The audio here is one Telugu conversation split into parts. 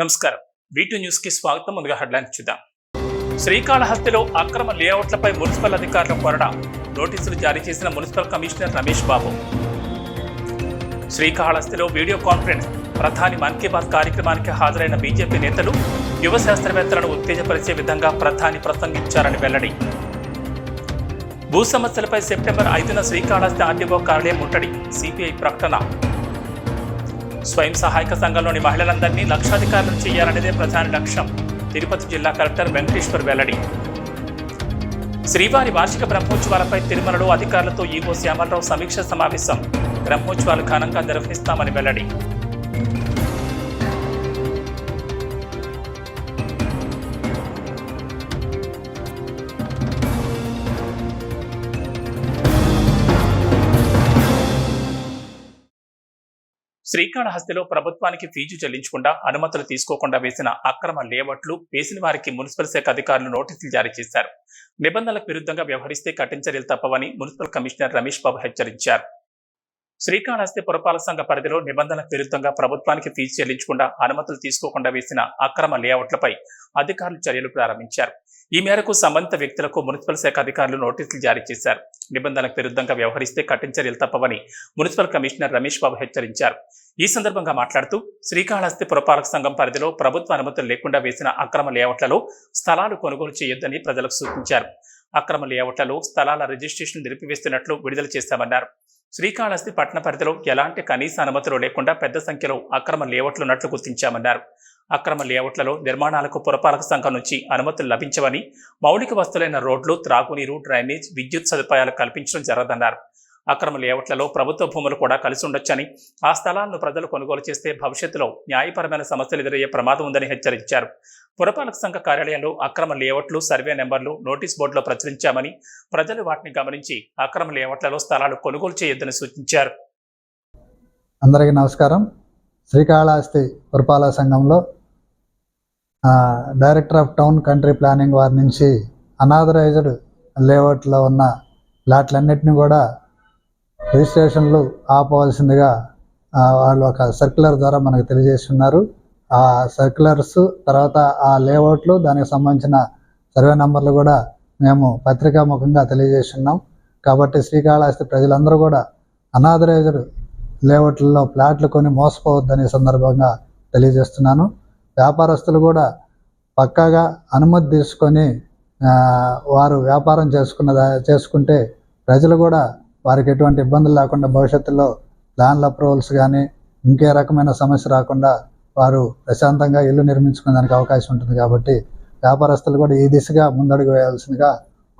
నమస్కారం. వీటూ న్యూస్కి స్వాగతం. ముందుగా హెడ్లైన్ చూద్దాం. శ్రీకాళహస్తిలో అక్రమ లేఅవుట్లపై మున్సిపల్ అధికారుల కొరడ నోటీసులు జారీ చేసిన మున్సిపల్ కమిషనర్ రమేష్ బాబు. శ్రీకాళహస్తిలో వీడియో కాన్ఫరెన్స్. ప్రధాని మన్ కీ బాత్ కార్యక్రమానికి హాజరైన బీజేపీ నేతలు యువ శాస్త్రవేత్తలను ఉత్తేజపరిచే విధంగా ప్రధాని ప్రసంగించారని వెల్లడి. భూ సమస్యలపై సెప్టెంబర్ ఐదున శ్రీకాళహస్తి ఆర్డీఓ కార్యాలయం ముట్టడి. సిపిఐ ప్రకటన. స్వయం సహాయక సంఘంలోని మహిళలందరినీ లక్షాధికారులు చేయాలనేదే ప్రధాన లక్ష్యం. తిరుపతి జిల్లా కలెక్టర్ వెంకటేశ్వర్ వెల్లడి. శ్రీవారి వార్షిక బ్రహ్మోత్సవాలపై తిరుమలలో అధికారులతో ఈవో శ్యామలరావు సమీక్ష సమావేశం. బ్రహ్మోత్సవాలు ఘనంగా నిర్వహిస్తామని వెల్లడి. శ్రీకాళహస్తిలో ప్రభుత్వానికి ఫీజు చెల్లించకుండా అనుమతులు తీసుకోకుండా వేసిన అక్రమ లేఅవుట్లు వేసిన వారికి మున్సిపల్ శాఖ అధికారులు నోటీసులు జారీ చేశారు. నిబంధనలకు విరుద్ధంగా వ్యవహరిస్తే కఠిన చర్యలు తప్పవని మున్సిపల్ కమిషనర్ రమేష్ బాబు హెచ్చరించారు. శ్రీకాళహస్తి పురపాలక సంఘ పరిధిలో నిబంధనలకు విరుద్ధంగా ప్రభుత్వానికి ఫీజు చెల్లించకుండా అనుమతులు తీసుకోకుండా వేసిన అక్రమ లేఅవుట్లపై అధికారులు చర్యలు ప్రారంభించారు. ఈ మేరకు సంబంధిత వ్యక్తులకు మున్సిపల్ శాఖ అధికారులు నోటీసులు జారీ చేశారు. నిబంధనలకు విరుద్ధంగా వ్యవహరిస్తే కఠిన చర్యలు తప్పవని మున్సిపల్ కమిషనర్ రమేష్ బాబు హెచ్చరించారు. ఈ సందర్భంగా మాట్లాడుతూ శ్రీకాళహస్తి పురపాలక సంఘం పరిధిలో ప్రభుత్వ అనుమతులు లేకుండా వేసిన అక్రమ లేఅవుట్లలో స్థలాలు కొనుగోలు చేయొద్దని ప్రజలకు సూచించారు. అక్రమ లేఅవుట్లలో స్థలాల రిజిస్ట్రేషన్ నిలిపివేస్తున్నట్లు విడుదల చేశామన్నారు. శ్రీకాళహస్తి పట్టణ పరిధిలో ఎలాంటి కనీస అనుమతులు లేకుండా పెద్ద సంఖ్యలో అక్రమ లేఅవుట్లు ఉన్నట్లు గుర్తించామన్నారు. అక్రమ లేఅవుట్లలో నిర్మాణాలకు పురపాలక సంఘం నుంచి అనుమతులు లభించవని మౌలిక వస్తువులైన రోడ్లు త్రాగునీరు డ్రైనేజ్ విద్యుత్ సదుపాయాలు కల్పించడం జరగదన్నారు. అక్రమ లేఅవుట్లలో ప్రభుత్వ భూములు కూడా కలిసి ఉండొచ్చని ఆ స్థలాలను ప్రజలు కొనుగోలు చేస్తే భవిష్యత్తులో న్యాయపరమైన సమస్యలు ఎదురయ్యే ప్రమాదం ఉందని హెచ్చరించారు. పురపాలక సంఘ కార్యాలయంలో అక్రమ లేఅవుట్లు సర్వే నెంబర్లు నోటీస్ బోర్డులో ప్రచురించామని ప్రజలు వాటిని గమనించి అక్రమ లేఅవుట్లలో స్థలాలు కొనుగోలు చేయొద్దని సూచించారు. అందరికీ నమస్కారం. శ్రీకాళహస్తి పురపాలక సంఘంలో director of town country planning వారి నుంచి అనాథరైజ్డ్ లేఅవుట్లో ఉన్న ప్లాట్లన్నింటినీ కూడా రిజిస్ట్రేషన్లు ఆపవలసిందిగా వాళ్ళు ఒక సర్క్యులర్ ద్వారా మనకు తెలియజేస్తున్నారు. ఆ సర్క్యులర్స్ తర్వాత ఆ లేఅవుట్లు దానికి సంబంధించిన సర్వే నంబర్లు కూడా మేము పత్రికా ముఖంగా తెలియజేస్తున్నాం. కాబట్టి శ్రీకాళహస్తి ప్రజలందరూ కూడా అనాథరైజ్డ్ లేఅవుట్లలో ప్లాట్లు కొని మోసపోవద్దని సందర్భంగా తెలియజేస్తున్నాను. వ్యాపారస్తులు కూడా పక్కాగా అనుమతి తీసుకొని వారు వ్యాపారం చేసుకున్న చేసుకుంటే ప్రజలు కూడా వారికి ఎటువంటి ఇబ్బందులు లేకుండా భవిష్యత్తులో ల్యాండ్ అప్రూవల్స్ కానీ ఇంకే రకమైన సమస్య రాకుండా వారు ప్రశాంతంగా ఇల్లు నిర్మించుకునేదానికి అవకాశం ఉంటుంది కాబట్టి వ్యాపారస్తులు కూడా ఈ దిశగా ముందడుగు వేయాల్సిందిగా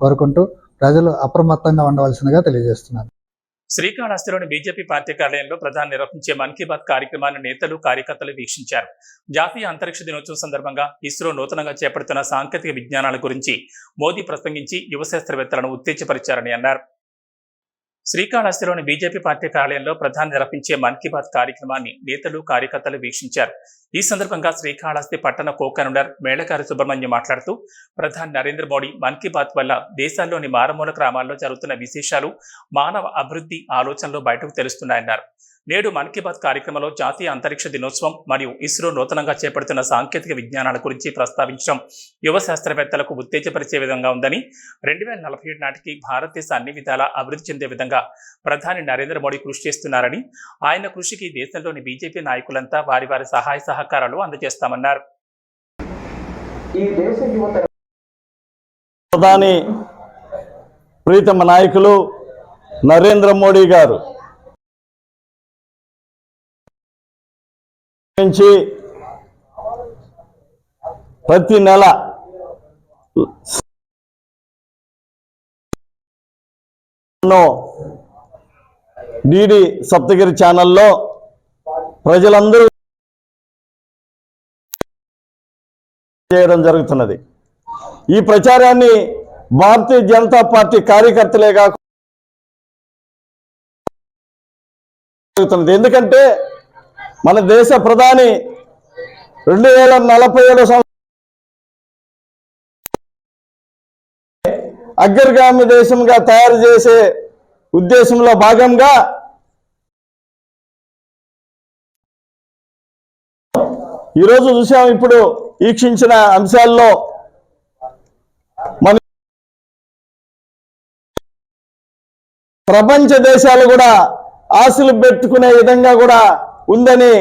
కోరుకుంటూ ప్రజలు అప్రమత్తంగా ఉండవలసిందిగా తెలియజేస్తున్నారు. శ్రీకాళహస్తిలోని బీజేపీ పార్టీ కార్యాలయంలో ప్రధాని నిర్వహించే మన్ కీ బాత్ కార్యక్రమాన్ని నేతలు కార్యకర్తలు వీక్షించారు. జాతీయ అంతరిక్ష దినోత్సవం సందర్భంగా ఇస్రో నూతనంగా చేపడుతున్న సాంకేతిక విజ్ఞానాల గురించి మోదీ ప్రసంగించి యువ శాస్త్రవేత్తలను ఉత్తేజపరిచారని అన్నారు. శ్రీకాళహస్తిలోని బీజేపీ పార్టీ కార్యాలయంలో ప్రధాని నిర్వహించే మన్ కీ బాత్ కార్యక్రమాన్ని నేతలు కార్యకర్తలు వీక్షించారు. ఈ సందర్భంగా శ్రీకాళహస్తి పట్టణ కోకనుడర్ మేళకారి సుబ్రహ్మణ్యం మాట్లాడుతూ ప్రధాని నరేంద్ర మోడీ మన్ కీ బాత్ వల్ల దేశాల్లోని మారుమూల గ్రామాల్లో జరుగుతున్న విశేషాలు మానవ అభివృద్ధి ఆలోచనలు బయటకు తెలుస్తున్నాయన్నారు. నేడు మన్ కీ బాత్ కార్యక్రమంలో జాతీయ అంతరిక్ష దినోత్సవం మరియు ఇస్రో నూతనంగా చేపడుతున్న సాంకేతిక విజ్ఞానాల గురించి ప్రస్తావించడం యువ శాస్త్రవేత్తలకు ఉత్తేజపరిచే విధంగా ఉందని రెండు వేల నలభై ఏడు నాటికి భారతదేశ అన్ని విధాలా అభివృద్ధి చెందే విధంగా ప్రధాని నరేంద్ర మోడీ కృషి చేస్తున్నారని ఆయన కృషికి దేశంలోని బీజేపీ నాయకులంతా వారి వారి సహాయ సహకారాలు అందజేస్తామన్నారు. ఈ దేశ యువత ప్రధాని ప్రీతమ నాయకులు నరేంద్ర మోడీ గారు నుంచి ప్రతి నెల డిడి సప్తగిరి ఛానల్లో ప్రజలందరూ చేయడం జరుగుతున్నది. ఈ ప్రచారాన్ని భారతీయ జనతా పార్టీ కార్యకర్తలే కాకుండా జరుగుతున్నది. ఎందుకంటే మన దేశ ప్రధాని రెండు వేల నలభై ఏడు అగ్రగామి దేశంగా తయారు చేసే ఉద్దేశంలో భాగంగా ఈరోజు చూసాం ఇప్పుడు వీక్షించిన అంశాల్లో మన ప్రపంచ దేశాలు కూడా ఆశలు పెట్టుకునే విధంగా కూడా ఉందని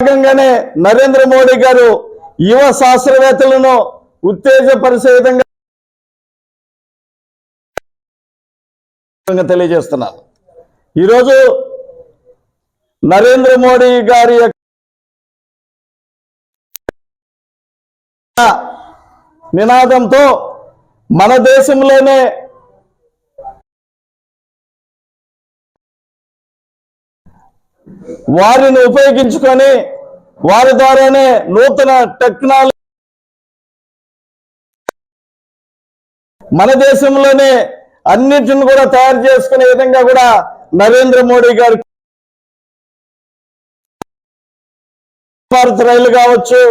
భాగంగానే నరేంద్ర మోడీ గారు యువ శాస్త్రవేత్తలను ఉత్తేజపరిచే విధంగా తెలియజేస్తున్నారు. ఈరోజు నరేంద్ర మోడీ గారి యొక్క నినాదంతో మన దేశంలోనే వారిని ఉపయోగించుకొని వారి ద్వారానే నూతన టెక్నాలజీ మన దేశంలోనే అన్నిటిని కూడా తయారు చేసుకునే విధంగా కూడా నరేంద్ర మోడీ గారు భారత్ రైలు కావచ్చు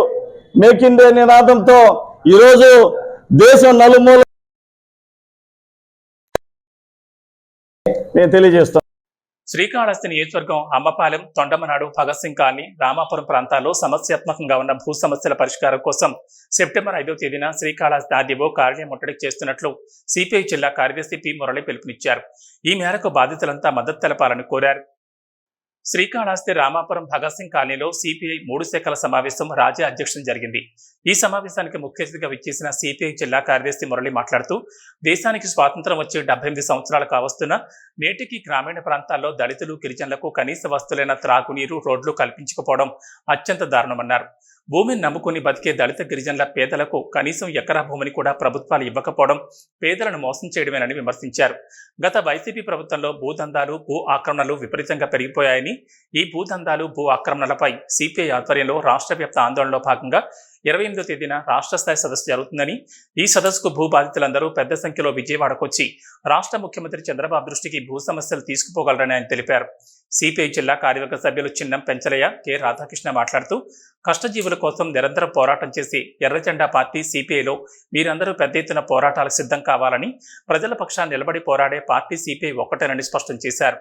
మేక్ ఇండియా నినాదంతో ఈరోజు దేశం నలుమూల నేను తెలియజేస్తాను శ్రీకాళహస్తి నియోజకవర్గం అమ్మపాలెం తొండమనాడు భగత్ సింగ్ కాలనీ రామాపురం ప్రాంతాల్లో సమస్యాత్మకంగా ఉన్న భూ సమస్యల పరిష్కారం కోసం సెప్టెంబర్ ఐదో తేదీన శ్రీకాళహస్తి ఆర్డీఓ కార్యాలయం ముట్టడి చేస్తున్నట్లు సిపిఐ జిల్లా కార్యదర్శి పి మురళి పిలుపునిచ్చారు. ఈ మేరకు బాధితులంతా మద్దతు తెలపాలని కోరారు. శ్రీకాళహస్తి రామాపురం భగత్ సింగ్ కాలనీలో సిపిఐ మూడు శాఖల సమావేశం రాజ్య అధ్యక్షుడు జరిగింది. ఈ సమావేశానికి ముఖ్య అతిథిగా విచ్చేసిన సిపిఐ జిల్లా కార్యదర్శి మురళి మాట్లాడుతూ దేశానికి స్వాతంత్రం వచ్చి డెబ్బై ఎనిమిది సంవత్సరాలు కావస్తున్న నేటికి గ్రామీణ ప్రాంతాల్లో దళితులు గిరిజనులకు కనీస వస్తువులైన త్రాగునీరు రోడ్లు కల్పించకపోవడం అత్యంత దారుణమన్నారు. భూమిని నమ్ముకుని బతికే దళిత గిరిజనుల పేదలకు కనీసం ఎకరా భూమిని కూడా ప్రభుత్వాలు ఇవ్వకపోవడం పేదలను మోసం చేయడమేనని విమర్శించారు. గత వైసీపీ ప్రభుత్వంలో భూదందాలు భూ ఆక్రమణలు విపరీతంగా పెరిగిపోయాయని ఈ భూదందాలు భూ ఆక్రమణలపై సిపిఐ ఆధ్వర్యంలో రాష్ట్ర వ్యాప్త ఆందోళనలో భాగంగా ఇరవై ఎనిమిదో తేదీన రాష్ట్ర స్థాయి సదస్సు జరుగుతుందని ఈ సదస్సుకు భూ బాధితులందరూ పెద్ద సంఖ్యలో విజయవాడకు వచ్చి రాష్ట్ర ముఖ్యమంత్రి చంద్రబాబు దృష్టికి భూ సమస్యలు తీసుకుపోగలరని ఆయన తెలిపారు. సిపిఐ జిల్లా కార్యవర్గ సభ్యులు చిన్నం పెంచలయ్య కె రాధాకృష్ణ మాట్లాడుతూ కష్టజీవుల కోసం నిరంతరం పోరాటం చేసి ఎర్రజెండా పార్టీ సిపిఐలో మీరందరూ పెద్ద ఎత్తున పోరాటాలకు సిద్ధం కావాలని ప్రజల పక్షాన్ని నిలబడి పోరాడే పార్టీ సిపిఐ ఒక్కటేనని స్పష్టం చేశారు.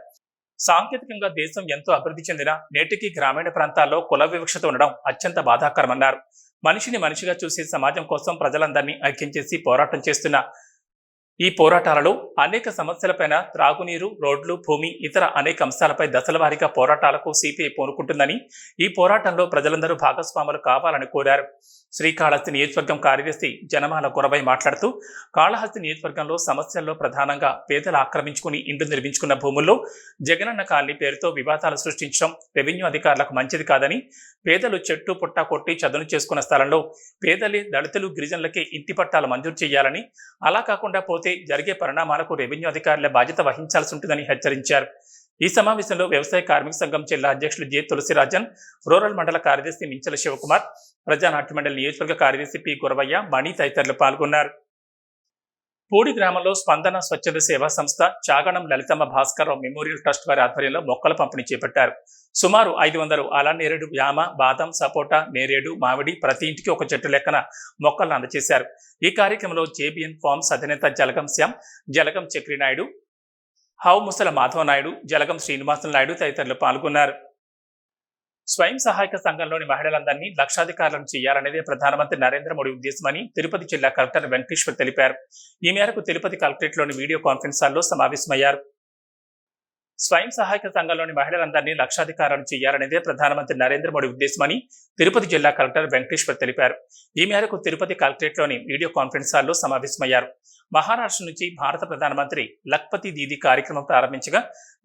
సాంకేతికంగా దేశం ఎంతో అభివృద్ధి చెందిన నేటికి గ్రామీణ ప్రాంతాల్లో కుల వివక్షత ఉండడం అత్యంత బాధాకరమన్నారు. మనిషిని మనిషిగా చూసే సమాజం కోసం ప్రజలందరినీ ఐక్యం చేసి పోరాటం చేస్తున్న ఈ పోరాటాలలో అనేక సమస్యలపైన త్రాగునీరు రోడ్లు భూమి ఇతర అనేక అంశాలపై దశల వారీగా పోరాటాలకు సిపిఐ పూనుకుంటుందని ఈ పోరాటంలో ప్రజలందరూ భాగస్వాములు కావాలని కోరారు. శ్రీకాళహస్తి నియోజకవర్గం కార్యదర్శి జనమాల గురవై మాట్లాడుతూ కాళహస్తి నియోజకవర్గంలో సమస్యల్లో ప్రధానంగా పేదలు ఆక్రమించుకుని ఇండ్లు నిర్మించుకున్న భూముల్లో జగనన్న కాలనీ పేరుతో వివాదాలు సృష్టించడం రెవెన్యూ అధికారులకు మంచిది కాదని పేదలు చెట్టు పుట్ట కొట్టి చదును చేసుకున్న స్థలంలో పేదలే దళితులు గిరిజనులకే ఇంటి పట్టాలు మంజూరు చేయాలని అలా కాకుండా పోతే జరిగే పరిణామాలకు రెవెన్యూ అధికారుల బాధ్యత వహించాల్సి ఉంటుందని హెచ్చరించారు. ఈ సమావేశంలో వ్యవసాయ కార్మిక సంఘం జిల్లా అధ్యక్షులు జె తులసిరాజన్ రూరల్ మండల కార్యదర్శి మించల శివకుమార్ ప్రజానాట్య మండలి నియోజకవర్గ కార్యదర్శి పి గురవయ్య మణి తదితరులు పాల్గొన్నారు. పూడి గ్రామంలో స్పందన స్వచ్ఛంద సేవా సంస్థ చాగణం లలితమ్మ భాస్కరరావు మెమోరియల్ ట్రస్ట్ వారి ఆధ్వర్యంలో మొక్కల పంపిణీ చేపట్టారు. సుమారు ఐదు వందలు అలా నేరేడు యామ బాదం సపోటా నేరేడు మామిడి ప్రతి ఇంటికి ఒక చెట్టు లెక్కన మొక్కలను అందజేశారు ఈ కార్యక్రమంలో జేబిఎన్ ఫార్మ్స్ అధినేత జలగం శ్యామ్ జలగం చక్రినాయుడు హౌ ముసల మాధవ నాయుడు జలగం శ్రీనివాసన్ నాయుడు తదితరులు పాల్గొన్నారు. స్వయం సహాయక సంఘంలోని మహిళలందరినీ లక్షాధికారులను చేయాలనేదే ప్రధానమంత్రి నరేంద్ర మోడీ ఉద్దేశమని తిరుపతి జిల్లా కలెక్టర్ వెంకటేశ్వర్ తెలిపారు. ఈ మేరకు తిరుపతి కలెక్టరేట్లోని వీడియో కాన్ఫరెన్స్ హాల్లో సమావేశమయ్యారు. స్వయం సహాయక సంఘంలోని మహిళలందరినీ లక్షాధికారం చేయాలనేదే ప్రధానమంత్రి నరేంద్ర మోడీ ఉద్దేశమని తిరుపతి జిల్లా కలెక్టర్ వెంకటేశ్వర్ తెలిపారు. ఈ మేరకు తిరుపతి కలెక్టరేట్లోని వీడియో కాన్ఫరెన్స్ హాల్లో సమావేశమయ్యారు. మహారాష్ట్ర నుంచి భారత ప్రధానమంత్రి లక్పతి దీది కార్యక్రమం ప్రారంభించగా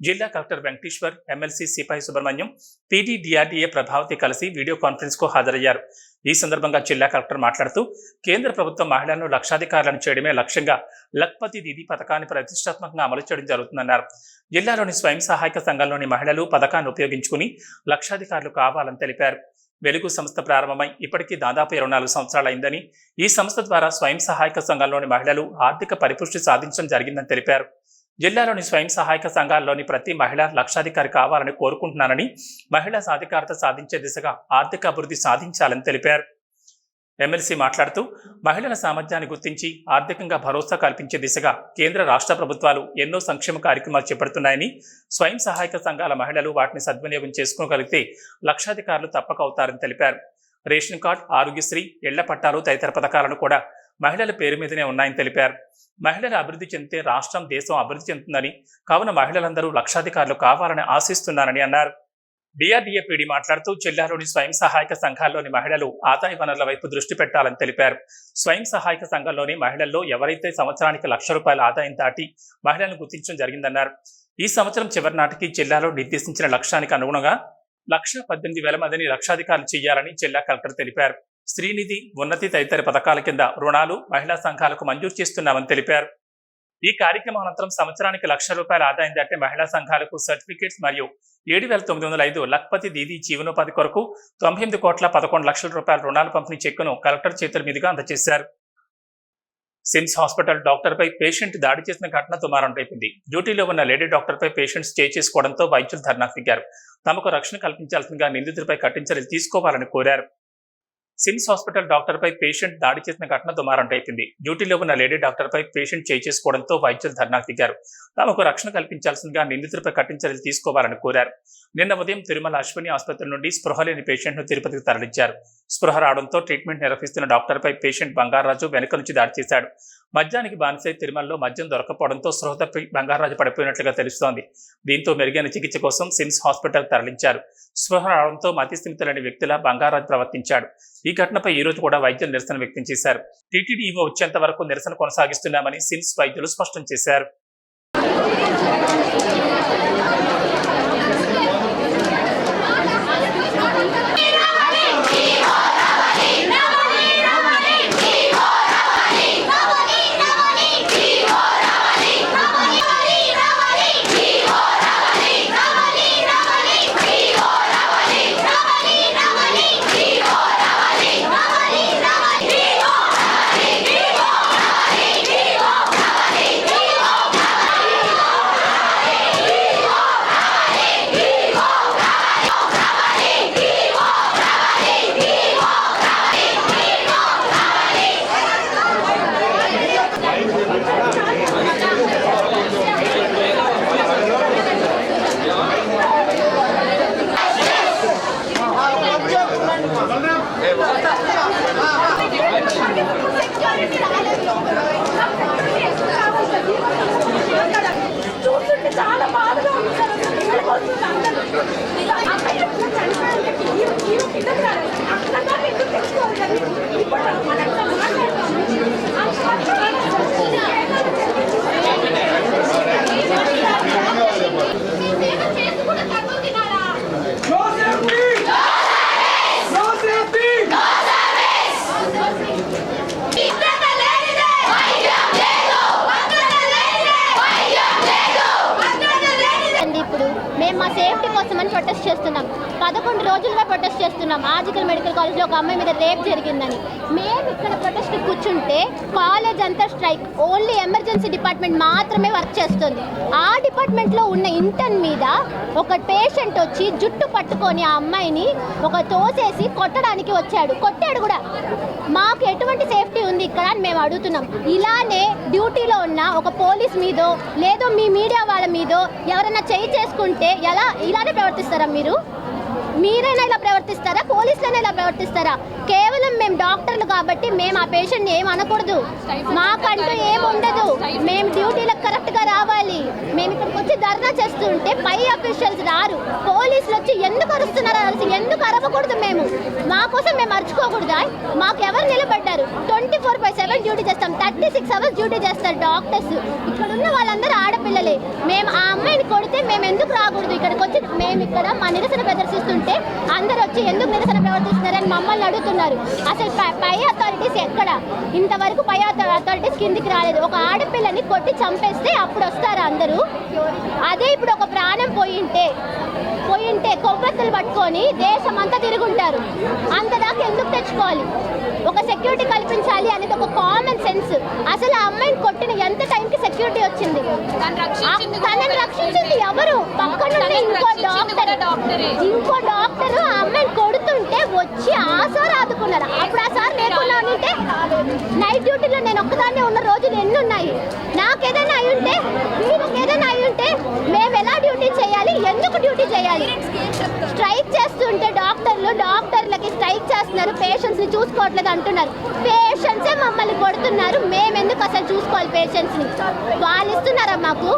జిల్లా కలెక్టర్ వెంకటేశ్వర్ ఎమ్మెల్సీ సిపాయి సుబ్రహ్మణ్యం పీడీడీఆర్డీఏ ప్రభావతి కలిసి వీడియో కాన్ఫరెన్స్కు హాజరయ్యారు. ఈ సందర్భంగా జిల్లా కలెక్టర్ మాట్లాడుతూ కేంద్ర ప్రభుత్వం మహిళలను లక్షాధికారులను చేయడమే లక్ష్యంగా లక్పతి దీది పథకాన్ని ప్రతిష్టాత్మకంగా అమలు చేయడం జరుగుతుందన్నారు. జిల్లాలోని స్వయం సహాయక సంఘంలోని మహిళలు పథకాన్ని ఉపయోగించుకుని లక్షాధికారులు కావాలని తెలిపారు. వెలుగు సంస్థ ప్రారంభమై ఇప్పటికీ దాదాపు ఇరవై నాలుగు సంవత్సరాలైందని ఈ సంస్థ ద్వారా స్వయం సహాయక సంఘంలోని మహిళలు ఆర్థిక పరిపుష్టి సాధించడం జరిగిందని తెలిపారు. జిల్లాలోని స్వయం సహాయక సంఘాల్లోని ప్రతి మహిళ లక్షాధికారి కావాలని కోరుకుంటున్నానని మహిళా సాధికారత సాధించే దిశగా ఆర్థిక అభివృద్ధి సాధించాలని తెలిపారు. ఎమ్మెల్సీ మాట్లాడుతూ మహిళల సామర్థ్యాన్ని గుర్తించి ఆర్థికంగా భరోసా కల్పించే దిశగా కేంద్ర రాష్ట్ర ప్రభుత్వాలు ఎన్నో సంక్షేమ కార్యక్రమాలు చేపడుతున్నాయని స్వయం సహాయక సంఘాల మహిళలు వాటిని సద్వినియోగం చేసుకోగలిగితే లక్షాధికారులు తప్పక అవుతారని తెలిపారు. రేషన్ కార్డ్ ఆరోగ్యశ్రీ ఇళ్ళ పట్టాలు తదితర పథకాలను కూడా మహిళల పేరు మీదనే ఉన్నాయని తెలిపారు. మహిళల అభివృద్ధి చెందితే రాష్ట్రం దేశం అభివృద్ధి చెందుతుందని కావున మహిళలందరూ లక్షాధికారులు కావాలని ఆశిస్తున్నారని అన్నారు. డిఆర్డీఏ పీడి మాట్లాడుతూ జిల్లాలోని స్వయం సహాయక సంఘాల్లోని మహిళలు ఆదాయ వనరుల వైపు దృష్టి పెట్టాలని తెలిపారు. స్వయం సహాయక సంఘంలోని మహిళల్లో ఎవరైతే సంవత్సరానికి లక్ష రూపాయల ఆదాయం దాటి మహిళలను గుర్తించడం జరిగిందన్నారు. ఈ సంవత్సరం చివరి నాటికి జిల్లాలో నిర్దేశించిన లక్ష్యానికి అనుగుణంగా లక్ష పద్దెనిమిది వేల మందిని లక్షాధికారులు చేయాలని జిల్లా కలెక్టర్ తెలిపారు. శ్రీనిధి ఉన్నతి తదితర పథకాల కింద రుణాలు మహిళా సంఘాలకు మంజూరు చేస్తున్నామని తెలిపారు. ఈ కార్యక్రమం అనంతరం సంవత్సరానికి లక్ష రూపాయల ఆదాయం దాటే మహిళా సంఘాలకు సర్టిఫికేట్స్ మరియు ఏడు వేల తొమ్మిది వందల ఐదు లక్పతి దీదీ జీవనోపాధి కొరకు తొంభై ఎనిమిది కోట్ల పదకొండు లక్షల రూపాయల రుణాల పంపిణీ చెక్కును కలెక్టర్ చేతుల మీదుగా అందజేశారు. సిమ్స్ హాస్పిటల్ డాక్టర్ పై పేషెంట్ దాడి చేసిన ఘటన దుమారం రేపింది. డ్యూటీలో ఉన్న లేడీ డాక్టర్ పై పేషెంట్స్ స్టే చేసుకోవడంతో వైద్యులు ధర్నా దిగారు. తమకు రక్షణ కల్పించాల్సిందిగా నిందితులపై కఠిన చర్యలు తీసుకోవాలని కోరారు. సిమ్స్ హాస్పిటల్ డాక్టర్ పై పేషెంట్ దాడి చేసిన ఘటన దుమారంటైపోయింది. డ్యూటీలో ఉన్న లేడీ డాక్టర్ పై పేషెంట్ చేయి చేసుకోవడంతో వైద్యులు ధర్నాకు దిగారు. తమకు రక్షణ కల్పించాల్సిందిగా నిందితులపై కఠిన చర్యలు తీసుకోవాలని కోరారు. నిన్న ఉదయం తిరుమల అశ్విని ఆసుపత్రి నుండి స్పృహ లేని పేషెంట్ను తిరుపతికి తరలించారు. స్పృహ రావడంతో ట్రీట్మెంట్ నిర్వహిస్తున్న డాక్టర్ పై పేషెంట్ బంగారాజు వెనుక నుంచి దాడి చేశాడు. మద్యానికి బానిసై తిరుమలలో మద్యం దొరకపోవడంతో స్పృహ తప్పి బంగారాజు పడిపోయినట్లుగా తెలుస్తోంది. దీంతో మెరుగైన చికిత్స కోసం సిమ్స్ హాస్పిటల్ తరలించారు. స్పృహ రావడంతో మతిస్థిమితులైన వ్యక్తిలా బంగారాజు ప్రవర్తించాడు. ఈ ఘటనపై ఈ రోజు కూడా వైద్యులు నిరసన వ్యక్తం చేశారు. టీటీడీ వచ్చేంత వరకు నిరసన కొనసాగిస్తున్నామని సిమ్స్ వైద్యులు స్పష్టం చేశారు చూస్తుంటే చాలా బాధగా ఉంది సార్ అసలు పిల్లల కోసం అందరూ. ఇలా అమ్మాయిలు చనిపోయారంటే హీరో హీరో కిందకి రాలేదు. అక్కడ దాకా ఎందుకు తెచ్చుకోవాలి కానీ ఇప్పుడు మనం అట్లా మాట్లాడతాము. ఆ పక్కన మీరు చేసుకున్న తక్కువ తినాలా? ఇష్టత లేనిదే వైద్యం లేదు. భద్రత లేనిదే వైద్యం లేదు. భద్రత లేనిదే అండి ఇప్పుడు మేము మా సేఫ్టీ కోసం అని ప్రొటెస్ట్ చేస్తున్నాం. పదకొండు రోజులుగా ప్రొటెస్ట్ చేస్తున్నాం. ఆజికల్ మెడికల్ కాలేజ్లో ఒక అమ్మాయి మీద రేప్ జరిగిందని. మేము ఇక్కడ ప్రొటెస్ట్ కూర్చుంటే కాలేజ్ అంతా స్ట్రైక్ ఓన్లీ ఎమర్జెన్సీ డిపార్ట్మెంట్ మాత్రమే వర్క్ చేస్తుంది. ఆ డిపార్ట్మెంట్లో ఉన్న ఇంటర్న్ మీద ఒక పేషెంట్ వచ్చి జుట్టు పట్టుకొని ఆ అమ్మాయిని ఒక తోసేసి కొట్టడానికి వచ్చాడు. కొట్టాడు కూడా. మాకు ఎటువంటి సేఫ్టీ ఉంది ఇక్కడ అని మేము అడుగుతున్నాం. ఇలానే డ్యూటీలో ఉన్న ఒక పోలీస్ మీదో లేదో మీ మీడియా వాళ్ళ మీదో ఎవరైనా చేయి చేసుకుంటే ఎలా ఇలానే ప్రవర్తిస్తారా మీరు? మీరైనా ఇలా ప్రవర్తిస్తారా? పోలీసులైనా ఇలా ప్రవర్తిస్తారా? కేవలం మేము డాక్టర్లు కాబట్టి మేము ఆ పేషెంట్ని ఏం అనకూడదు. మాకంటూ ఏం ఉండదు. మేము డ్యూటీలకు కరెక్ట్గా రావాలి. మేము ఇక్కడికి వచ్చి ధర్నా చేస్తుంటే పై అఫీషియల్స్ రారు. పోలీసులు వచ్చి ఎందుకు అరుస్తున్నారు? అరిసి ఎందుకు అరవకూడదు మేము? మా కోసం మేము అరుచుకోకూడదా? మాకు ఎవరు నిలబడ్డారు? Twenty four by seven duty చేస్తాం. థర్టీ సిక్స్ అవర్స్ డ్యూటీ చేస్తారు డాక్టర్స్. ఇక్కడ ఉన్న వాళ్ళందరూ ఆడపిల్లలే. మేము ఆ అమ్మాయిని కొడితే మేము ఎందుకు రాకూడదు? ఇక్కడికి వచ్చి మేము ఇక్కడ మా నిరసన ప్రదర్శిస్తుంటాం. అందరూ వచ్చి ఎందుకు నిరసన ప్రవర్తిస్తున్నారని మమ్మల్ని అడుగుతున్నారు. అసలు పై- అథారిటీస్ ఎక్కడ? ఇంతవరకు పై అథారిటీస్ కిందికి రాలేదు. ఒక ఆడపిల్లని కొట్టి చంపేస్తే అప్పుడు వస్తారు అందరూ? అదే ఇప్పుడు ఒక ప్రాణం పోయింటే పోయింటే కొవ్వొత్తులు పట్టుకొని దేశం అంతా తిరుగుంటారు. అంతదాకా ఎందుకు తెచ్చుకోవాలి? ఒక సెక్యూరిటీ కల్పించాలి అనేది ఒక కామన్ సెన్స్ అసలు ఆ అమ్మాయిని కొట్టిన ఎంత టైంకి సెక్యూరిటీ వచ్చింది? తనని రక్షించింది ఎవరు? ఇంకో డాక్టర్. ఇంకో డాక్టర్ ఆ అమ్మాయిని కొడుతుంటే వచ్చి ఆ సార్ ఆదుకున్నారు. అప్పుడు ఆ సార్ లేకున్నా నైట్ డ్యూటీలో నేను ఒక్కదాన్నే ఉన్న రోజులు ఎన్ని ఉన్నాయి నాకేదైనా అయి ఉంటే వీళ్ళకి ఏదైనా అయి ఉంటే మేము ఎలా డ్యూటీ చేయాలి? ఎందుకు డ్యూటీ చేయాలి? స్ట్రైక్ చేస్తుంటే డాక్టర్లు డాక్టర్లకి స్ట్రైక్ చేస్తున్నారు. పేషెంట్స్ని చూసుకోవట్లేదు అంటున్నారు. పేషెంట్సే మమ్మల్ని కొడుతున్నారు. మేము ఎందుకు అసలు చూసుకోవాలి పేషెంట్స్ని? వాళ్ళు ఇస్తున్నారా మాకు?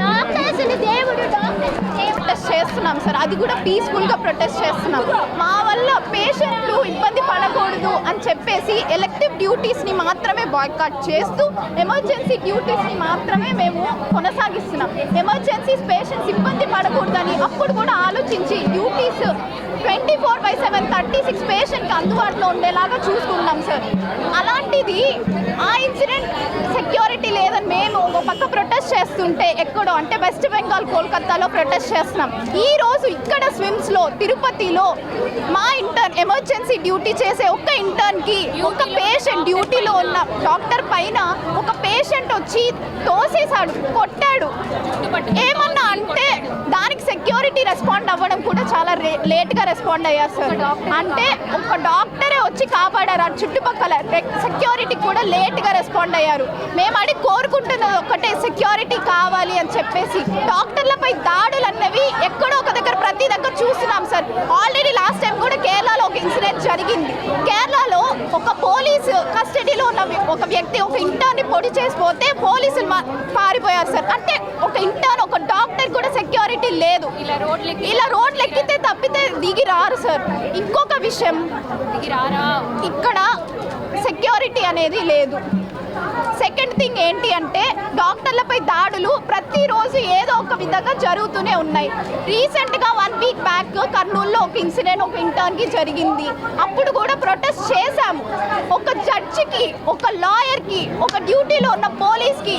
డాక్టర్స్ని దేవుడు డాక్టర్స్ ప్రొటెస్ట్ చేస్తున్నాం సార్. అది కూడా పీస్ఫుల్గా ప్రొటెస్ట్ చేస్తున్నాం. మా వల్ల పేషెంట్లు ఇబ్బంది పడకూడదు అని చెప్పేసి ఎలక్టివ్ డ్యూటీస్ని మాత్రమే బాయ్కాట్ చేస్తూ ఎమర్జెన్సీ డ్యూటీస్ని మాత్రమే మేము కొనసాగిస్తున్నాం. ఎమర్జెన్సీస్ పేషెంట్స్ ఇబ్బంది పడకూడదు చేయకూడదని అప్పుడు కూడా ఆలోచించి duties twenty four by seven thirty six పేషెంట్కి అందుబాటులో ఉండేలాగా చూసుకున్నాం సార్. అలాంటిది ఆ ఇన్సిడెంట్ సెక్యూరిటీ లేదని మేము ఒక పక్క ప్రొటెస్ట్ చేస్తుంటే ఎక్కడో అంటే వెస్ట్ బెంగాల్ కోల్కతాలో ప్రొటెస్ట్ చేస్తున్నాం. ఈ రోజు ఇక్కడ స్విమ్స్లో తిరుపతిలో మా ఇంటర్న్ ఎమర్జెన్సీ డ్యూటీ చేసే ఒక ఇంటర్న్కి ఒక పేషెంట్ డ్యూటీలో ఉన్న డాక్టర్ పైన ఒక పేషెంట్ వచ్చి తోసేశాడు కొట్టాడు. ఏమన్నా అంటే దాని సెక్యూరిటీ రెస్పాండ్ అవ్వడం కూడా చాలా లేట్గా రెస్పాండ్ అయ్యారు సార్ అంటే ఒక డాక్టరే వచ్చి కాపాడారు. ఆ చుట్టుపక్కల సెక్యూరిటీ కూడా లేట్గా రెస్పాండ్ అయ్యారు. మేము అడిగి కోరుకుంటున్నది ఒకటే సెక్యూరిటీ కావాలి అని చెప్పేసి. డాక్టర్లపై దాడులు అన్నవి ఎక్కడో ఒక దగ్గర ప్రతి దగ్గర చూస్తున్నాం సార్ ఆల్రెడీ లాస్ట్ టైం కూడా కేరళలో ఒక ఇన్సిడెంట్ జరిగింది. కేరళలో ఒక పోలీసు కస్టడీలో ఉన్న ఒక వ్యక్తి ఒక ఇంటర్ని పొడి చేసిపోతే పోలీసులు పారిపోయారు సార్ అంటే ఒక ఇంటర్న్ ఒక డాక్టర్ కూడా సెక్యూరిటీ లేదు ఇలా రోడ్లు ఎక్కితే తప్పితే దిగి రారు సార్. ఇంకొక విషయం. దిగి రారా? ఇక్కడ సెక్యూరిటీ అనేది లేదు. సెకండ్ థింగ్ ఏంటి అంటే డాక్టర్లపై దాడులు ప్రతిరోజు ఏదో ఒక విధంగా జరుగుతూనే ఉన్నాయి. రీసెంట్గా వన్ వీక్ బ్యాక్ కర్నూలులో ఒక ఇన్సిడెంట్ ఒక ఇంటర్న్కి జరిగింది. అప్పుడు కూడా ప్రొటెస్ట్ చేశాము. ఒక జడ్జికి ఒక లాయర్కి ఒక డ్యూటీలో ఉన్న పోలీస్కి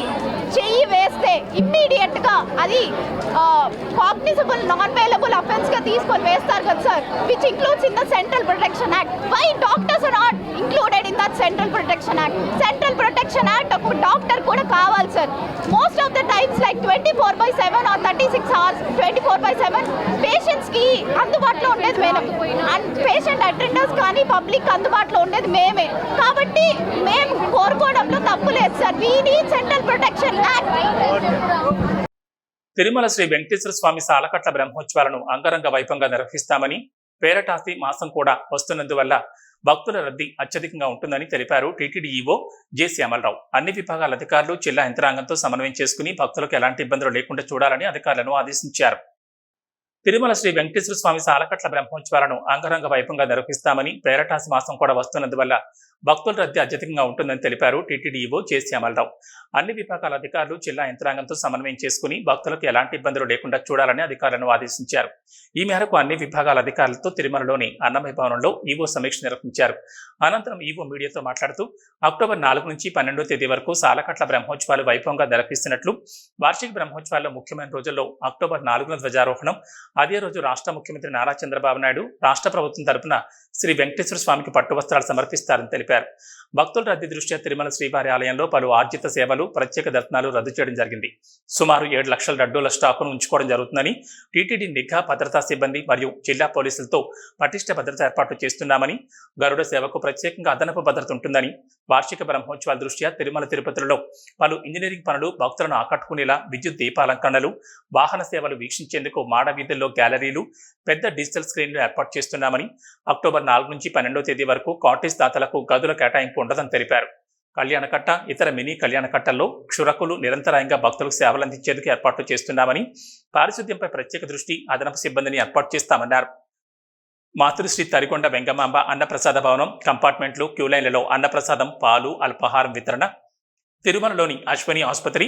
చెయ్యి వేస్తే ఇమ్మీడియట్గా అది కాగ్నిజబుల్ నాన్ వేలబుల్ అఫెన్స్గా తీసుకొని వేస్తారు కదా sir which includes in the central protection act why doctors are not included in that central protection act central protection act ఒక డాక్టర్ కూడా కావాలి sir. Most of the times like twenty four by seven or thirty six hours twenty four by seven పేషెంట్స్కి అందుబాటులో ఉండేది మేము అండ్ పేషెంట్ అటెండర్స్ కానీ పబ్లిక్ అందుబాటులో ఉండేది మేమే. కాబట్టి మేము కోరుకోవడంలో తప్పు లేదు sir. We need central protection act Tirumala Sri Venkateswara Swamy Salakatla బ్రహ్మోత్సవాలను అంగరంగ వైభవంగా నిర్వహిస్తామని పేరటాసి మాసం కూడా వస్తున్నందువల్ల భక్తుల రద్దీ అత్యధికంగా ఉంటుందని తెలిపారు టీటీడీ ఈవో జె శ్యామలరావు. అన్ని విభాగాల అధికారులు జిల్లా యంత్రాంగంతో సమన్వయం చేసుకుని భక్తులకు ఎలాంటి ఇబ్బందులు లేకుండా చూడాలని అధికారులను ఆదేశించారు. తిరుమల శ్రీ వెంకటేశ్వర స్వామి సాలకట్ల బ్రహ్మోత్సవాలను అంగరంగ వైభవంగా నిర్వహిస్తామని పేరటాసి మాసం కూడా వస్తున్నందువల్ల భక్తుల రద్దీ అత్యధికంగా ఉంటుందని తెలిపారు టీటీడీఓ చేసి జె శ్యామలరావు అన్ని విభాగాల అధికారులు జిల్లా యంత్రాంగంతో సమన్వయం చేసుకుని భక్తులకు ఎలాంటి ఇబ్బందులు లేకుండా చూడాలని అధికారులను ఆదేశించారు. ఈ మేరకు అన్ని విభాగాల అధికారులతో తిరుమలలోని అన్నమయ భవనంలో ఈవో సమీక్ష నిర్వహించారు. అనంతరం ఈవో మీడియాతో మాట్లాడుతూ అక్టోబర్ నాలుగు నుంచి పన్నెండో తేదీ వరకు సాలకట్ల బ్రహ్మోత్సవాలు వైభవంగా నిర్వహిస్తున్నట్లు వార్షిక బ్రహ్మోత్సవాల్లో ముఖ్యమైన రోజుల్లో అక్టోబర్ నాలుగున ధ్వజారోహణం అదే రోజు రాష్ట్ర ముఖ్యమంత్రి నారా చంద్రబాబు నాయుడు రాష్ట్ర ప్రభుత్వం తరపున శ్రీ వెంకటేశ్వర స్వామికి పట్టువస్త్రాలు సమర్పిస్తారని తెలిపారు. భక్తుల రద్దీ దృష్ట్యా తిరుమల శ్రీవారి ఆలయంలో పలు ఆర్జిత సేవలు ప్రత్యేక దర్శనాలు రద్దు చేయడం జరిగింది. సుమారు ఏడు లక్షల లడ్డూల స్టాకును ఉంచుకోవడం జరుగుతుందని టీటీడీ నిఘా భద్రతా సిబ్బంది మరియు జిల్లా పోలీసులతో పటిష్ట భద్రత ఏర్పాట్లు చేస్తున్నామని గరుడ సేవకు ప్రత్యేకంగా అదనపు భద్రత ఉంటుందని వార్షిక బ్రహ్మోత్సవాల దృష్ట్యా తిరుమల తిరుపతిలో పలు ఇంజనీరింగ్ పనులు భక్తులను ఆకట్టుకునేలా విద్యుత్ దీపాలంకరణలు వాహన సేవలు వీక్షించేందుకు మాడవీధుల్లో గ్యాలరీలు పెద్ద డిజిటల్ స్క్రీన్లు ఏర్పాటు చేస్తున్నామని అక్టోబర్ నాలుగు నుంచి పన్నెండో తేదీ వరకు కాటేజ్ దాతలకు గదుల కేటాయింపు ఉండదని తెలిపారు. కళ్యాణకట్ట ఇతర మినీ కళ్యాణకట్టల్లో క్షురకులు నిరంతరాయంగా భక్తులకు సేవలు అందించేందుకు ఏర్పాట్లు చేస్తున్నామని పారిశుద్ధ్యంపై ప్రత్యేక దృష్టి అదనపు సిబ్బందిని ఏర్పాటు చేస్తామన్నారు. మాతృశ్రీ తరికొండ వెంగమాంబ అన్నప్రసాద భవనం కంపార్ట్మెంట్లు క్యూలైన్లలో అన్నప్రసాదం పాలు అల్పాహారం వితరణ తిరుమలలోని అశ్వని ఆసుపత్రి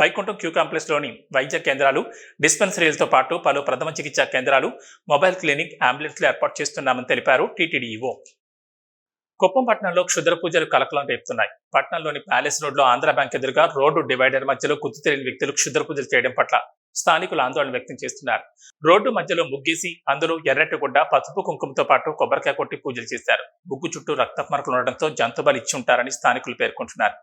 వైకుంఠం క్యూ కాంప్లెక్స్లోని వైద్య కేంద్రాలు డిస్పెన్సరీలతో పాటు పలు ప్రథమ చికిత్సా కేంద్రాలు మొబైల్ క్లినిక్ అంబులెన్స్లు ఏర్పాటు చేస్తున్నామని తెలిపారు టీటీడీఈఓ. కుప్పం పట్టణంలో క్షుద్ర పూజలు కలకలం రేపుతున్నాయి. పట్టణంలోని ప్యాలెస్ రోడ్లో ఆంధ్ర బ్యాంక్ ఎదురుగా రోడ్డు డివైడర్ మధ్యలో గుర్తు తెలియని వ్యక్తులు క్షుద్ర పూజలు చేయడం పట్ల స్థానికులు ఆందోళన వ్యక్తం చేస్తున్నారు. రోడ్డు మధ్యలో ముగ్గేసి అందులో ఎర్రటి గుడ్డ పసుపు కుంకుమతో పాటు కొబ్బరికాయ కొట్టి పూజలు చేశారు. ముగ్గు చుట్టూ రక్త మరకలు ఉండడంతో జంతుబలి ఇచ్చి ఉంటారని స్థానికులు పేర్కొంటున్నారు.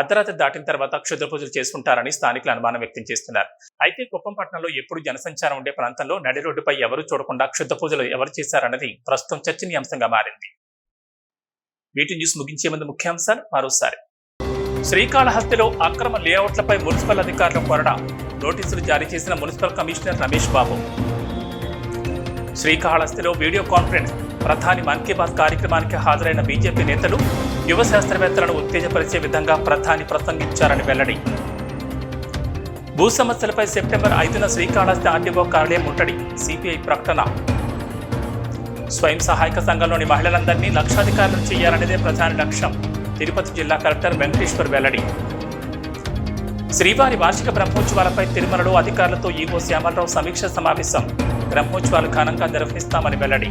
అర్ధరాత్రి దాటిన తర్వాత క్షుద్ర పూజలు చేసుకుంటారని స్థానికులు అనుమానం వ్యక్తం చేస్తున్నారు. అయితే కుప్పం పట్టణంలో ఎప్పుడు జనసంచారం ఉండే ప్రాంతంలో నడి రోడ్డుపై ఎవరు చూడకుండా క్షుద్ర పూజలు ఎవరు చేశారన్నది ప్రస్తుతం చర్చనీయాంశంగా మారింది. వీటి న్యూస్ ముగించే ముందు ముఖ్యాంశాలు మరోసారి. శ్రీకాళహస్తిలో అక్రమ లేఅవుట్లపై మున్సిపల్ అధికారుల కొరడ నోటీసులు జారీ చేసిన మున్సిపల్ కమిషనర్ రమేష్ బాబు. శ్రీకాళహస్తిలో వీడియో కాన్ఫరెన్స్ ప్రధాని మన్ కీ బాత్ కార్యక్రమానికి హాజరైన బీజేపీ నేతలు యువ శాస్త్రవేత్తలను ఉత్తేజపరిచే విధంగా ప్రధాని ప్రసంగించారని వెల్లడి. భూ సమస్యలపై సెప్టెంబర్ ఐదున శ్రీకాళహస్తి ఆర్డీఓ కార్యాలయం ముట్టడి సిపిఐ ప్రకటన. స్వయం సహాయక సంఘంలోని మహిళలందరినీ లక్షాధికారులు చేయాలనేదే ప్రధాన లక్ష్యం. తిరుపతి జిల్లా కలెక్టర్ వెంకటేశ్వర్ వెల్లడి. శ్రీవారి వార్షిక బ్రహ్మోత్సవాలపై తిరుమలలో అధికారులతో ఈవో శ్యామలరావు సమీక్ష సమావేశం. బ్రహ్మోత్సవాలు ఘనంగా నిర్వహిస్తామని వెల్లడి.